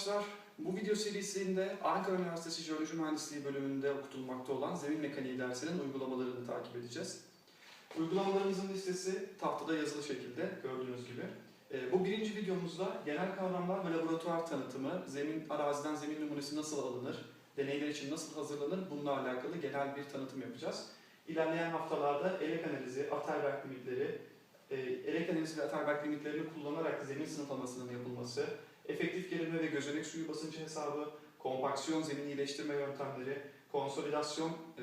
arkadaşlar. Bu video serisinde Ankara Üniversitesi Jeoloji Mühendisliği bölümünde okutulmakta olan zemin mekaniği dersinin uygulamalarını takip edeceğiz. Uygulamalarımızın listesi tahtada yazılı şekilde gördüğünüz gibi. Ee, Bu birinci videomuzda genel kavramlar ve laboratuvar tanıtımı, zemin araziden zemin numunesi nasıl alınır, deneyler için nasıl hazırlanır bununla alakalı genel bir tanıtım yapacağız. İlerleyen haftalarda elek analizi, Atterberg limitleri, e, elek analizi ve Atterberg limitlerini kullanarak zemin sınıflamasının yapılması, efektif gerilme ve gözenek suyu basıncı hesabı, kompaksiyon zemin iyileştirme yöntemleri, konsolidasyon, e,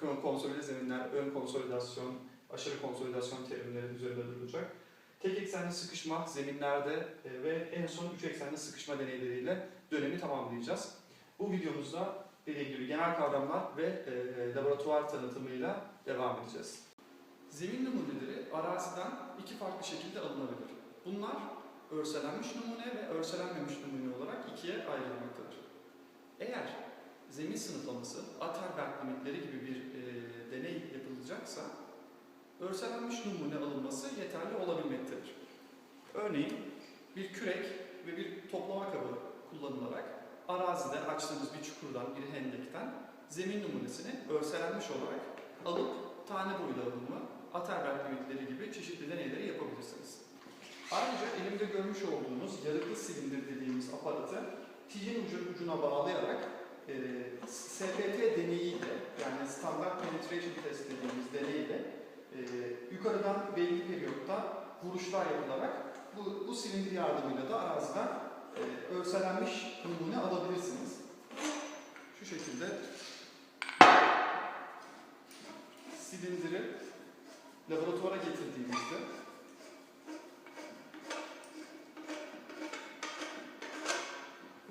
kon- konsolide zeminler, ön konsolidasyon, aşırı konsolidasyon terimleri üzerinde durulacak. Tek eksenli sıkışma zeminlerde e, ve en son üç eksenli sıkışma deneyleriyle dönemi tamamlayacağız. Bu videomuzda dediğim gibi genel kavramlar ve e, laboratuvar tanıtımıyla devam edeceğiz. Zemin numuneleri araziden iki farklı şekilde alınabilir. Bunlar örselenmiş numune ve örselenmemiş numune olarak ikiye ayrılmaktadır. Eğer zemin sınıflaması, Atterberg limitleri gibi bir e, deney yapılacaksa örselenmiş numune alınması yeterli olabilmektedir. Örneğin bir kürek ve bir toplama kabı kullanılarak arazide açtığınız bir çukurdan, bir hendekten zemin numunesini örselenmiş olarak alıp tane boyuyla alınma, Atterberg limitleri gibi çeşitli deneyleri yapabilirsiniz. Ayrıca elimde görmüş olduğunuz yarıklı silindir dediğimiz aparatı tijin ucu, ucuna bağlayarak e, SPT deneyiyle yani Standard Penetration Test dediğimiz deneyiyle e, yukarıdan belli periyotta vuruşlar yapılarak bu, bu silindir yardımıyla da araziden e, örselenmiş numune alabilirsiniz. Şu şekilde silindiri laboratuvara getirdiğimizde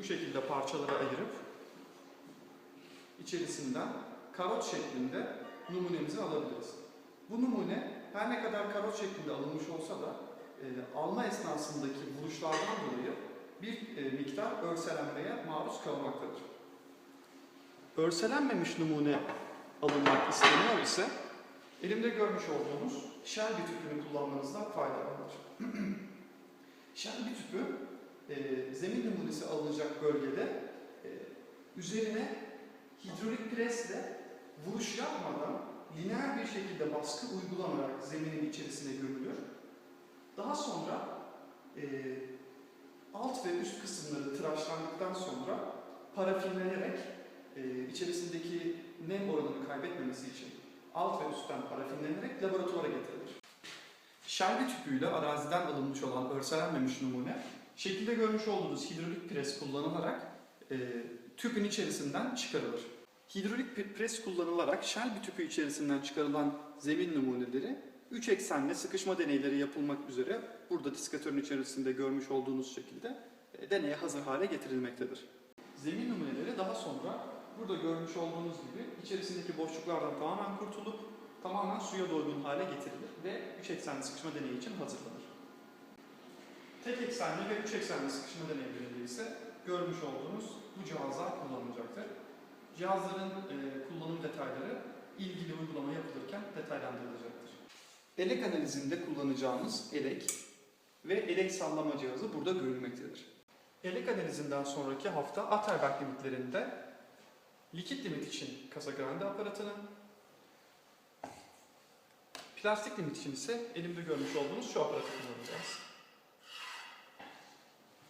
bu şekilde parçalara ayırıp içerisinden karot şeklinde numunemizi alabiliriz. Bu numune her ne kadar karot şeklinde alınmış olsa da e, alma esnasındaki vuruşlardan dolayı bir e, miktar örselenmeye maruz kalmaktadır. Örselenmemiş numune alınmak isteniyor ise elimde görmüş olduğunuz Shelby tüpünü kullanmanızda fayda vardır. Shelby tüpü e, zemin numunesi alınacak bölgede e, üzerine hidrolik presle vuruş yapmadan lineer bir şekilde baskı uygulanarak zeminin içerisine gömülür. Daha sonra e, alt ve üst kısımları tıraşlandıktan sonra parafinlenerek e, içerisindeki nem oranını kaybetmemesi için alt ve üstten parafinlenerek laboratuvara getirilir. Shelby tüpüyle araziden alınmış olan örselenmemiş numune şekilde görmüş olduğunuz hidrolik pres kullanılarak e, tüpün içerisinden çıkarılır. Hidrolik pre- pres kullanılarak Shelby tüpü içerisinden çıkarılan zemin numuneleri 3 eksenli sıkışma deneyleri yapılmak üzere burada diskatörün içerisinde görmüş olduğunuz şekilde e, deneye hazır hale getirilmektedir. Zemin numuneleri daha sonra burada görmüş olduğunuz gibi içerisindeki boşluklardan tamamen kurtulup tamamen suya doygun hale getirilir ve 3 eksenli sıkışma deneyi için hazırlanır. Tek eksenli ve 3 eksenli sıkışma deneylerinde ise görmüş olduğunuz bu cihazlar kullanılacaktır. Cihazların e, kullanım detayları ilgili uygulama yapılırken detaylandırılacaktır. Elek analizinde kullanacağımız elek ve elek sallama cihazı burada görülmektedir. Elek analizinden sonraki hafta Atterberg limitlerinde likit limit için Casa Grande aparatını, plastik limit için ise elimde görmüş olduğunuz şu aparatı kullanacağız.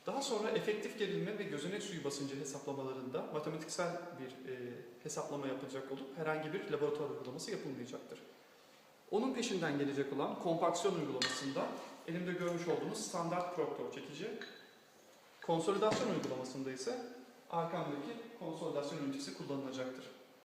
Daha sonra efektif gerilme ve gözenek suyu basıncı hesaplamalarında matematiksel bir e, hesaplama yapılacak olup herhangi bir laboratuvar uygulaması yapılmayacaktır. Onun peşinden gelecek olan kompaksiyon uygulamasında elimde görmüş olduğunuz standart Proctor çekici, konsolidasyon uygulamasında ise arkamdaki konsolidasyon ünitesi kullanılacaktır.